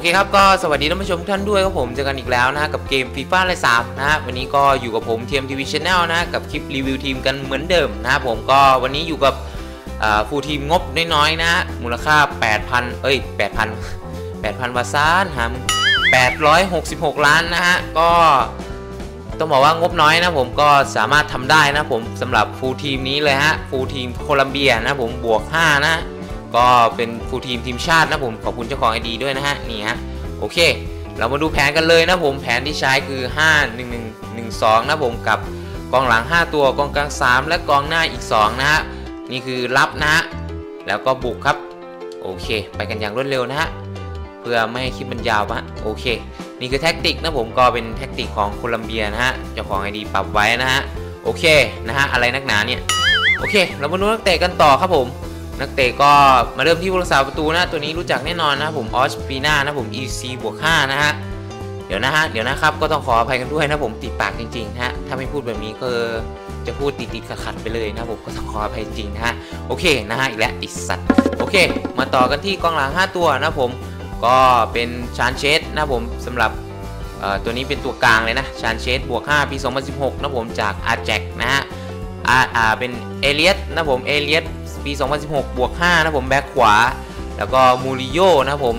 เคครับก็สวัสดีท่านผู้ชมทุกท่านด้วยครับผมเจอกันอีกแล้วนะกับเกมฟีฟ่าไลสามนะฮะวันนี้ก็อยู่กับผมเทียมทีวีชแนลนะกับคลิปรีวิวทีมกันเหมือนเดิมนะผมก็วันนี้อยู่กับฟูลทีมงบน้อยๆนะมูลค่า 8,000 เอ้ย 8,000 8,000วาซานหาม866 ล้านนะฮะก็ต้องบอกว่างบน้อยนะผมก็สามารถทำได้นะผมสำหรับฟูลทีมนี้เลยฮะฟูลทีมโคลัมเบียนะผมบวก 5 นะ ก็เป็นฟูลทีมทีมชาตินะผมขอบคุณเจ้าของไอดีด้วยนะฮะนี่ฮะโอเค เรามาดูแผนกันเลยนะผมแผนที่ใช้คือ 5 1 1 1 2 นะผมกับกองหลัง 5 ตัวกองกลาง 3 และกองหน้าอีก 2 นะฮะนี่คือรับนะฮะแล้วก็บุกครับโอเค ไปกันอย่างรวดเร็วนะฮะเพื่อไม่ให้คลิปมันยาวปะโอเค นี่คือแท็กติกนะผมก็เป็นแท็กติกของโคลัมเบียนะฮะเจ้าของไอดีปรับไว้นะฮะโอเคนะฮะอะไรนักหนาเนี่ยโอเค เรามาดูนักเตะกันต่อครับผม นักเตะก็มาเริ่มที่ผู้รักษาประตูนะตัวนี้รู้จักแน่นอนนะผมออสปีนานะผม EC บวก5นะฮะเดี๋ยวนะฮะเดี๋ยวนะครับก็ต้องขออภัยกันด้วยนะผมติดปากจริงๆนะฮะถ้าไม่พูดแบบนี้ก็จะพูดติดติดขัดๆไปเลยนะผมก็ต้องขออภัยจริงนะฮะโอเคนะฮะอีกแล้วอิสัตว์โอเค มาต่อกันที่กองหลัง 5 ตัวนะผมก็เป็นชานเชสนะผมสำหรับตัวนี้เป็นตัวกลางเลยนะชานเชสบวก5ปี 2016นะผมจากอาแจกนะฮะอ่าเป็นเอเลียสนะผมเอเลียส ปี 2016 บวก 5 นะผมแบ็คขวา แล้วก็มูริโยนะผม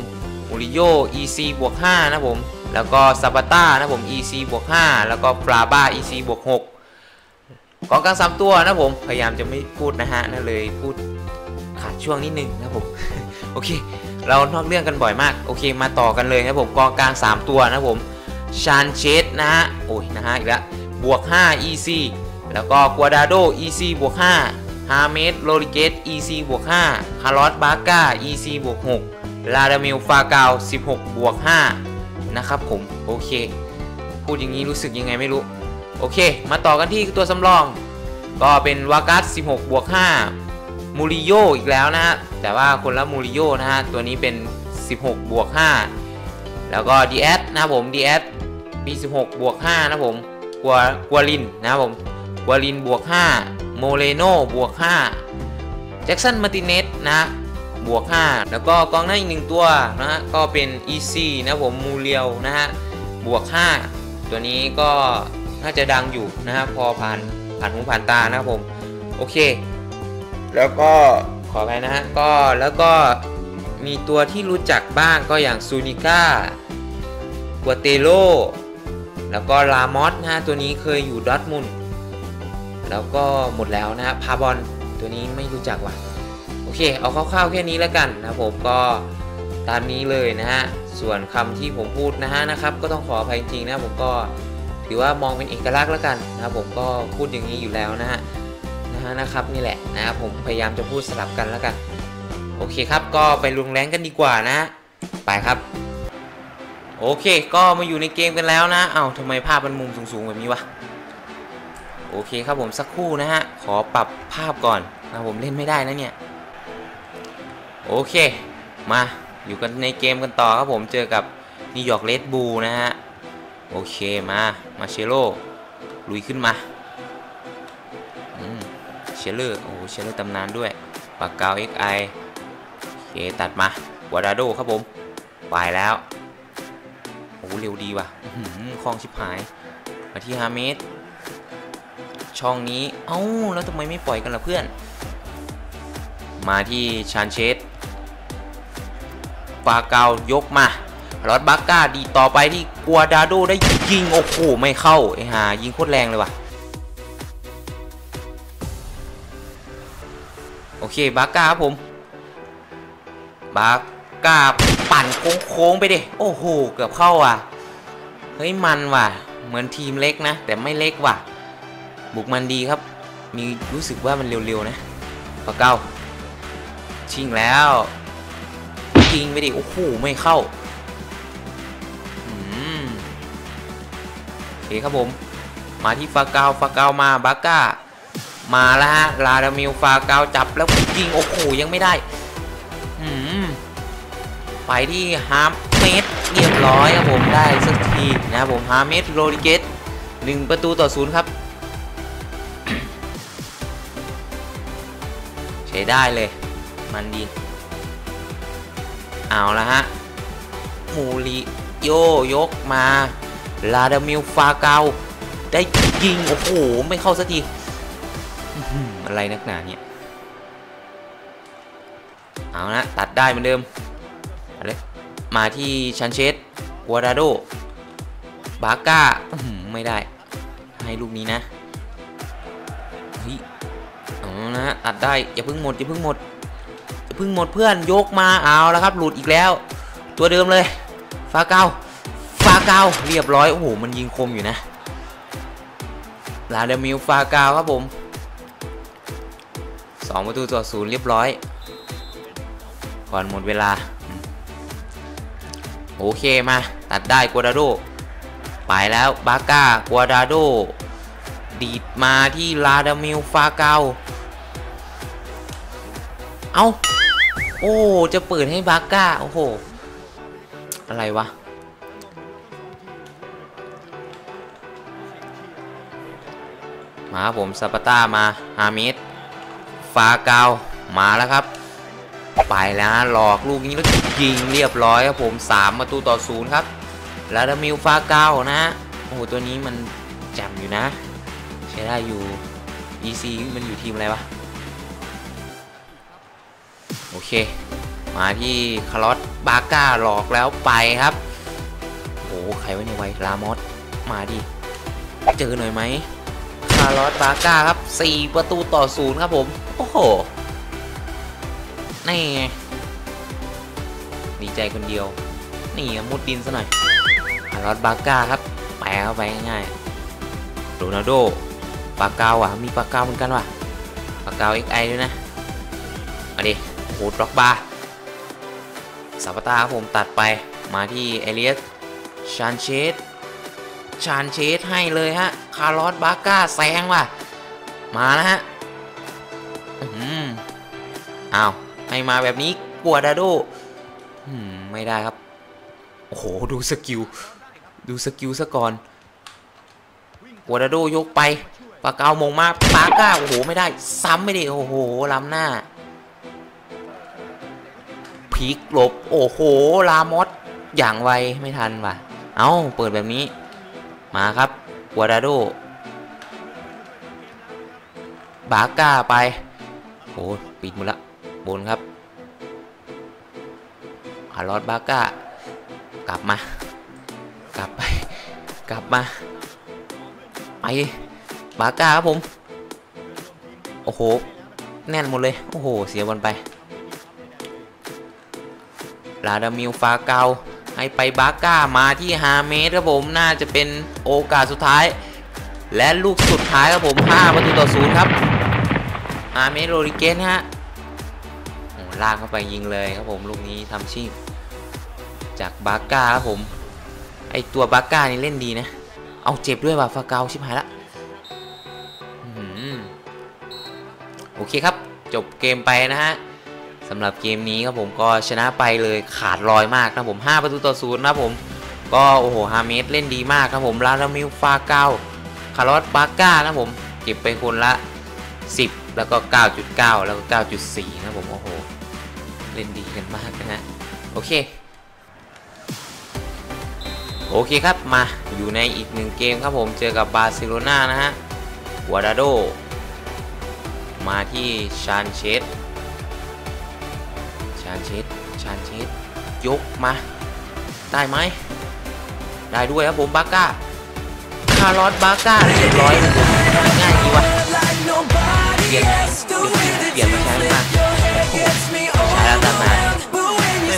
มูริโย EC บวก 5 นะผม แล้วก็ซาบาต้านะผม EC บวก 5 แล้วก็ฟลาบ้า EC บวก 6กองกลาง 3 ตัวนะผม พยายามจะไม่พูดนะฮะนั่นเลยพูดขาดช่วงนิดนึงนะผม โอเค เรานอกเรื่องกันบ่อยมาก โอเค มาต่อกันเลยนะผมกองกลาง 3 ตัวนะผมชานเชสนะฮะ โอ้ยนะฮะอีกแล้วบวก 5 EC แล้วก็กัวดาโด EC บวก 5 ฮาเมสโรลิเกต EC บวก5คาร์ลอสบาก้า EC บวก6ลาดามิลฟากาว 16 บวก5นะครับผมโอเค พูดอย่างนี้รู้สึกยังไงไม่รู้ โอเค มาต่อกันที่ตัวสำรอง ก็เป็นวากัส16 บวก 5 มูริโยอีกแล้วนะฮะ แต่ว่าคนละมูริโยนะฮะ ตัวนี้เป็น 16 บวก 5 แล้วก็ดีแอสนะผมดีแอสปี16 บวก 5 นะผมกัวกัวลินนะครับผมกัวลินบวก 5 โมเลโนบวก5แจ็กสันมาติเนสนะบวก 5 แล้วก็กองหน้าอีกหนึ่งตัวนะฮะก็เป็น EC นะผมมูเรียวนะฮะบวก 5 ตัวนี้ก็น่าจะดังอยู่นะฮะพอผ่านผ่านหูผ่านตานะครับผม โอเค แล้วก็ขอไปนะฮะก็แล้วก็มีตัวที่รู้จักบ้างก็อย่างซูนิก้ากัวเตโลแล้วก็ลามอสนะฮะตัวนี้เคยอยู่ดอทมุน แล้วก็หมดแล้วนะฮะพาบอลตัวนี้ไม่รู้จักว่ะโอเค เอาคร่าวๆแค่นี้แล้วกันนะผมก็ตามนี้เลยนะฮะส่วนคำที่ผมพูดนะฮะนะครับก็ต้องขออภัยจริงๆนะผมก็ถือว่ามองเป็นเอกลักษณ์แล้วกันนะผมก็พูดอย่างนี้อยู่แล้วนะฮะนะฮะนะครับนี่แหละนะผมพยายามจะพูดสลับกันแล้วกัน โอเคครับก็ไปลงแรงกันดีกว่านะ ไปครับ โอเคก็มาอยู่ในเกมกันแล้วนะเอา้าทำไมภาพมันมุมสูงๆแบบนี้วะ โอเคครับผมสักครู่นะฮะ ขอปรับภาพก่อนนะผมเล่นไม่ได้นะเนี่ย โอเค มาอยู่กันในเกมกันต่อครับผมเจอกับนิวยอร์กเลดบูนะฮะ โอเคมา มาเชโลลุยขึ้นมาเชลเลอร์โอ้เชลเลอร์ตำนานด้วย ปากกาวเอ็กไอเคตัดมาวาดาโดครับผมไปแล้วโอ้เร็วดีว่ะคลองชิบหายมาที่ฮาเมส ช่องนี้ เอ้า แล้วทำไมไม่ปล่อยกันล่ะเพื่อน มาที่ชานเชสฟาเกายกมาลอดบักก้าดีต่อไปที่กัวดาโดได้ยิง โอ้โห ไม่เข้าไอ้ห่ายิงโคตรแรงเลยว่ะ โอเคบักก้าครับผมบักก้าปั่นโค้งๆไปดิโอ้โห เกือบเข้าว่ะ เฮ้ย มันว่ะ เหมือนทีมเล็กนะ แต่ไม่เล็กว่ะ บุกมันดีครับ มีรู้สึกว่ามันเร็วๆนะปะเก้า ชิงแล้วยิงไปดิโอ้โหไม่เข้าโอเคครับผม มาที่ฟาเกาฟาเกามาบาก้า มาแล้วฮะลาดามิลฟาเกาจับแล้วยิงโอ้โหยังไม่ได้ไปที่ฮาร์เมสเรียบร้อยครับผมได้สักทีนะผมฮาร์เมสโรดิเกตหนึ่งประตูต่อศูนย์ครับ ใช้ได้เลย มันดี เอาละฮะมูริโยยกมาลาดามิลฟาเกาได้ยิง โอ้โห ไม่เข้าสักทีอะไรนักหนาเนี่ย เอานะตัดได้เหมือนเดิมอาเลยมาที่ชันเชสกัวดาโด บาก้า ไม่ได้ ให้ลูกนี้นะ นะตัดได้อย่าเพิ่งหมดอย่าเพิ่งหมดอย่าเพิ่งหมดเพื่อนยกมาเอาแล้วครับ หลุดอีกแล้ว ตัวเดิมเลยฟาเกาฟาเกาเรียบร้อยโอ้โหมันยิงคมอยู่นะลาเดมิลฟาเกาครับผมสองประตูต่อศูนย์เรียบร้อย ก่อนหมดเวลา โอเคมา ตัดได้กัวดาโด ไปแล้วบาก้ากัวดาโด ดีดมาที่ลาดามิลฟาเกา เอาโอ้ จะเปิดให้บาก้า โอ้โห อะไรวะ มาครับผมซาปาต้ามาฮามิดฟาเกามาแล้วครับ ไปแล้วนะหลอกลูกนี้แล้วยิงเรียบร้อยครับผม 3 ประตูต่อศูนย์ครับ แล้วดามิลฟาเกานะโอ้โห ตัวนี้มันแจ่มอยู่นะ ใช้ได้อยู่ EC มันอยู่ทีมอะไรวะ เค มาที่คาร์ลอสบาก้าหลอกแล้วไปครับโอ้โหใครไว้ในไวลามอสมาดิเจอหน่อยไหมคาร์ลอสบาก้าครับ 4 ประตูต่อศูนย์ครับผม โอ้โหนี่ไงดีใจคนเดียว นี่มุดดินซะหน่อยคาร์ลอสบาก้าครับแปเข้าไปง่ายๆโรนัลโดปากกาวอะ มีปากกาวเหมือนกันว่ะปากกาว XI ด้วยนะ มาดิ หดร็อกบาร์ซาปาตาครับผมตัดไปมาที่เอเลียสชานเชสชานเชสให้เลยฮะ คาร์ลอสบาก้าแซงว่ะ มาแล้วฮะอืมอ้าวให้มาแบบนี้กัวดาโดอืมไม่ได้ครับ โอ้โห ดูสกิล ดูสกิลซะก่อนกัวดาโดยกไปปากเกามงมาปาก้า โอ้โห ไม่ได้ ซ้ำไม่ได้ โอ้โห ล้ำหน้า พีกหลบ โอ้โห ลามอสอย่างไว ไม่ทันว่ะ เอาเปิดแบบนี้ มาครับกัวดาโด บาก้าไป โอ้ปิดหมดละ บนครับคาร์ลอสบาก้า กลับมา กลับไป กลับมา ไป บาก้าครับผม โอ้โห แน่นหมดเลย โอ้โห เสียบอลไป ลาดามิลฟาเกาให้ไปบาก้ามาที่ฮาเมสครับผมน่าจะเป็นโอกาสสุดท้าย และลูกสุดท้ายครับผม5ประตูต่อศูนย์ครับฮาเมสโรริเกสฮะลากเข้าไปยิงเลยครับผมลูกนี้ทำชีพ จากบาก้าครับผมไอตัวบาก้านี่เล่นดีนะ เอาเจ็บด้วยว่ะฟาเกาชิบหายละโอเคครับ จบเกมไปนะฮะ สำหรับเกมนี้ครับผมก็ชนะไปเลยขาดลอยมากนะผม 5 ประตูต่อศูนย์นะผมก็โอ้โหฮาเมสเล่นดีมากครับผมลาลามิลฟาเก้าคาร์ลอสบาก้านะผมเก็บไปคนละ 10 แล้วก็ 9.9 แล้วก็ 9.4 นะผมโอ้โหเล่นดีกันมากนะฮะโอเคโอเคครับมาอยู่ในอีกหนึ่งเกมครับผมเจอกับบาร์เซโลนานะฮะวาดาโดมาที่ชานเชสานเชสชานเชสยกมา ได้ไหม ได้ด้วยครับผมบาก้าคาร์ลอสบาก้าเรียบร้อยครับผมง่ายดีวะเปลี่ยนเปลี่ยนมาใช้มากใช้แล้วตั้งนานไม่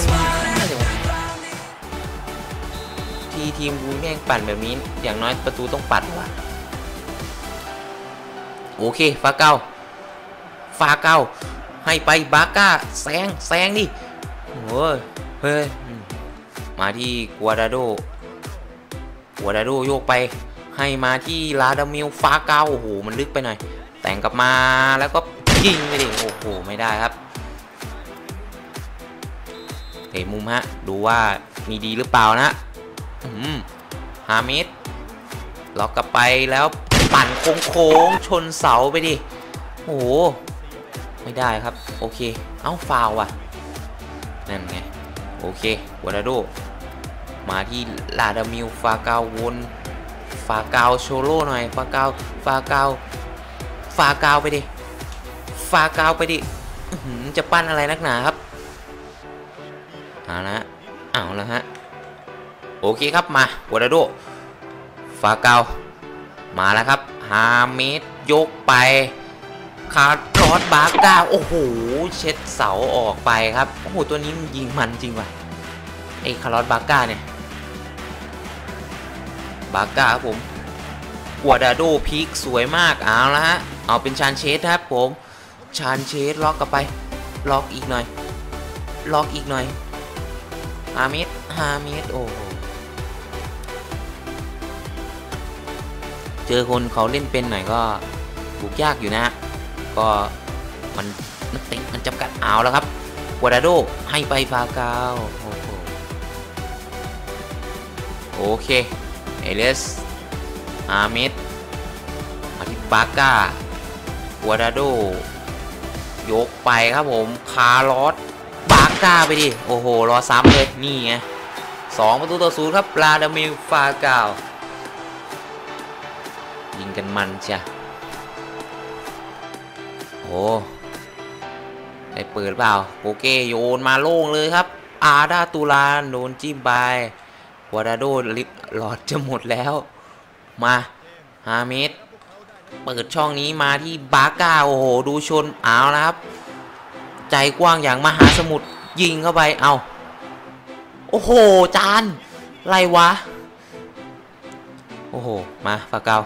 ทีทีมกูแม่งปั่นแบบนี้อย่างน้อยประตูต้องปัดว่ะโอเคฟาเก้าฟาเก้า ให้ไปบาก้าแซงแซงดิโอ้ยเฮ้ยมาที่กัวดาโดกัวดาโดโยกไปให้มาที่ลาดามิลฟ้าเก้าโอ้โหมันลึกไปหน่อย แต่งกลับมาแล้วก็ยิงไปดิโอ้โหไม่ได้ครับเตะมุมฮะดูว่ามีดีหรือเปล่านะอืมฮามิดล็อกกลับไปแล้วปั่นโค้งๆชนเสาไปดิโอ้โห ไม่ได้ครับ โอเค เอ้าฟาวว่ะ นั่นไง โอเคกัวดาโด มาที่ลาดามิลฟาเกาวนฟาเกาโชโล่หน่อย ฟาเกาฟาเกาฟาเกาไปดิ ฟาเกาไปดิ จะปั้นอะไรนักหนาครับ เอาละเอาละฮะ โอเคครับมาวอร์โด ฟาเกามาแล้วครับ5เมตรยกไปคาร์ อสบาร์ก้าโอ้โห เช็ดเสาออกไปครับ โอ้โห ตัวนี้มันยิงมันจริงว่ะไอ้คาร์ลอสบาร์ก้าเนี่ย บาร์ก้าครับผมกัวดาโดพีคสวยมาก เอาละฮะ เอาเป็นชานเชสครับผม ชานเชสล็อกกลับไป ล็อกอีกหน่อย ล็อกอีกหน่อยฮามิดฮามิดโอ้โหเจอคนเขาเล่นเป็นหน่อยก็ถูกยากอยู่นะ ก็ มันนักเตะมันจำกัดเอาแล้วครับกัวดาโดให้ไปฟาเกาโอ้โหโอเค เอเลสอาเมดมาที่บาก้ากัวดาโดยกไปครับผม คาร์ลอสบาก้าไปดิ โอ้โห รอซ้ำเลย นี่ไงสองประตูต่อศูนย์ครับ ลาดามิลฟาเกายิงกันมันจ้ะโอ้ ได้เปิดเปล่าโอเกโยนมาโล่งเลยครับ อาดาตูลานโดนจิ้มไปวาดาโดลิปหลอดจะหมดแล้ว มาฮาเมดเปิดช่องนี้มาที่บาก้าโอ้โหดูชนเอานะครับ ใจกว้างอย่างมหาสมุทรยิงเข้าไปเอาโอ้โหจานไรวะ โอ้โห มาฝากเกา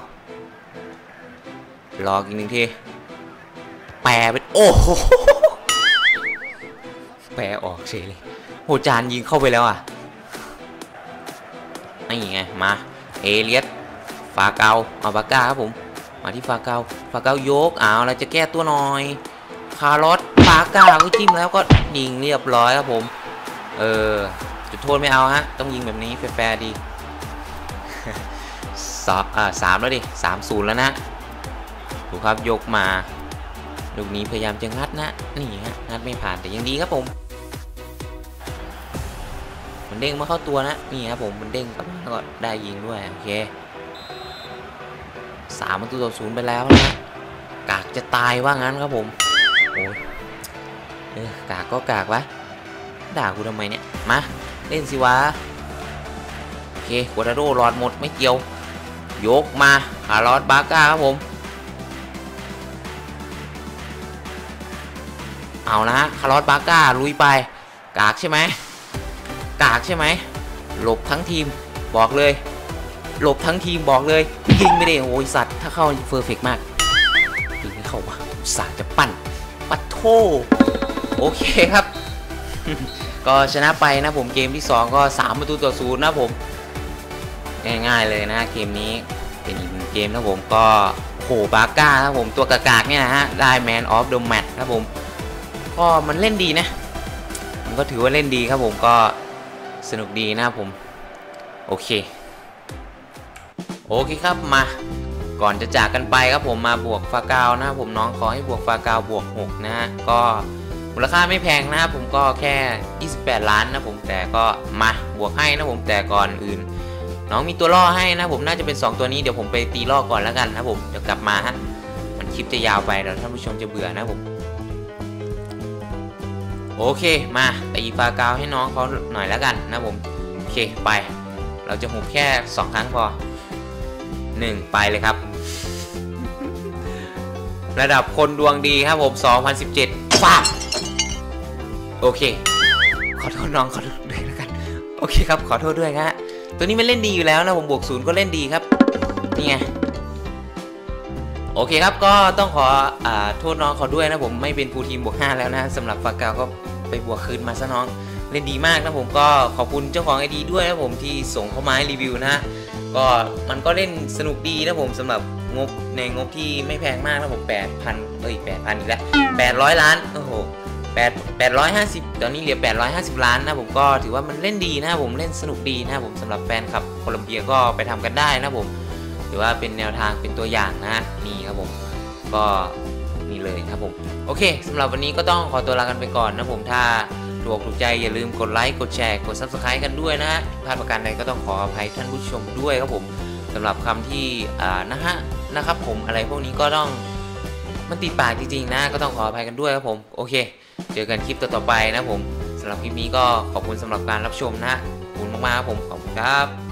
รออีกหนึ่งทีแปลเป็นโอ้โห แปลออกเฉยเลยโหจานยิงเข้าไปแล้วอะนี่ไงมาเอเลียสฟาเกาเอาบาก้าครับผมมาที่ฟาเกาฟาเกายกเอาเราจะแก้ตัวหน่อยคาร์ลอสฟาก้าก็จิ้มแล้วก็ยิงเรียบร้อยครับผม เออจุดโทษไม่เอาฮะต้องยิงแบบนี้แฟร์ๆดีสองอ่าสามแล้วดิสามศูนย์แล้วนะดูครับยกมาลูกนี้พยายามจะงัดนะนี่ฮะงัดไม่ผ่านแต่ยังดีครับผม เด้งมาเข้าตัวนะนี่ครับผมมันเด้งกลับมาแล้วก็ได้ยิงด้วยโอเคสามประตูต่อศูนย์ไปแล้วนะกากจะตายว่างั้นครับผมโอ้ยเออกากก็กากวะด่ากูทำไมเนี่ยมาเล่นสิวะโอเคกัวดาโดรอดหมดไม่เกี่ยว ยกมาคาร์ลอสบาก้าครับผม เอานะฮะคาร์ลอสบาก้าลุยไป กากใช่ไหม กากใช่ไหมหลบทั้งทีมบอกเลย หลบทั้งทีมบอกเลยยิงไม่ได้โอ้ยสัตว์ถ้าเข้าเฟอร์เฟกมากยิงไม่เข้าวะสาจะปั้นปัดโทโอเคครับ ก็ชนะไปนะผมเกมที่ 2 ก็ 3 ประตูต่อศูนย์นะผม ง่ายๆเลยนะเกมนี้เป็นอีกหนึ่งเกมนะผมก็โหบาก้าครับผมตัวกากากเนี่ยนะฮะได้แมนออฟเดอะแมตช์ครับผม ก็มันเล่นดีนะ มันก็ถือว่าเล่นดีครับผมก็ สนุกดีนะครับผม โอเค โอเคครับ มาก่อนจะจากกันไปครับผมมาบวกฟากาวนะครับผมน้องขอให้บวกฟากาวบวก 6 นะฮะก็มูลค่าไม่แพงนะครับผมก็แค่ 28 ล้านนะผมแต่ก็มาบวกให้นะผมแต่ก่อนอื่น น้องมีตัวล่อให้นะผมน่าจะเป็น 2 ตัวนี้เดี๋ยวผมไปตีล่อก่อนแล้วกันนะผมเดี๋ยวกลับมาฮะมันคลิปจะยาวไปเดี๋ยวท่านผู้ชมจะเบื่อนะผม โอเคมาตีฟากาวให้น้องเขาหน่อยแล้วกันนะผมโอเคไป เราจะหุบแค่ 2 ครั้งพอ 1 ไปเลยครับ ระดับคนดวงดีครับผม 2017ฟาดโอเค ขอโทษน้องขอโทษด้วยแล้วกัน โอเคครับขอโทษด้วยฮะตัวนี้มันเล่นดีอยู่แล้วนะผมบวกศูนย์ก็เล่นดีครับนี่ไง โอเคครับก็ต้องขออโทษน้องเขาด้วยนะผมไม่เป็นฟูลทีมบวก5แล้วนะสำหรับฟากาวก็ไปบวกคืนมาซะน้องเล่นดีมากนะผมก็ขอบคุณเจ้าของไอดีด้วยนะผมที่ส่งเข้ามาให้รีวิวนะฮะก็มันก็เล่นสนุกดีนะผมสำหรับงบในงบที่ไม่แพงมากนะผม8,000เอ้ย8,000อีกแล้ว800 ล้านโอ้โห8 850 ตอนนี้เหลือ 850 ล้านนะผมก็ถือว่ามันเล่นดีนะผมเล่นสนุกดีนะผมสำหรับแฟนคลับโคลัมเบียก็ไปทำกันได้นะผม ถือว่าเป็นแนวทางเป็นตัวอย่างนะนี่ครับผมก็นี่เลยครับผมโอเคสำหรับวันนี้ก็ต้องขอตัวลากันไปก่อนนะผมถ้าถูกถูกใจอย่าลืมกดไลค์กดแชร์กด subscribe กันด้วยนะฮะพลาดประการใดก็ต้องขออภัยท่านผู้ชมด้วยครับผมสำหรับคำที่อ่านะฮะนะครับผมอะไรพวกนี้ก็ต้องมันติดปากจริงๆนะก็ต้องขออภัยกันด้วยครับผมโอเค เจอกันคลิปต่อๆไปนะผมสำหรับคลิปนี้ก็ขอบคุณสำหรับการรับชมนะฮะขอบคุณมากๆครับผมขอบคุณครับ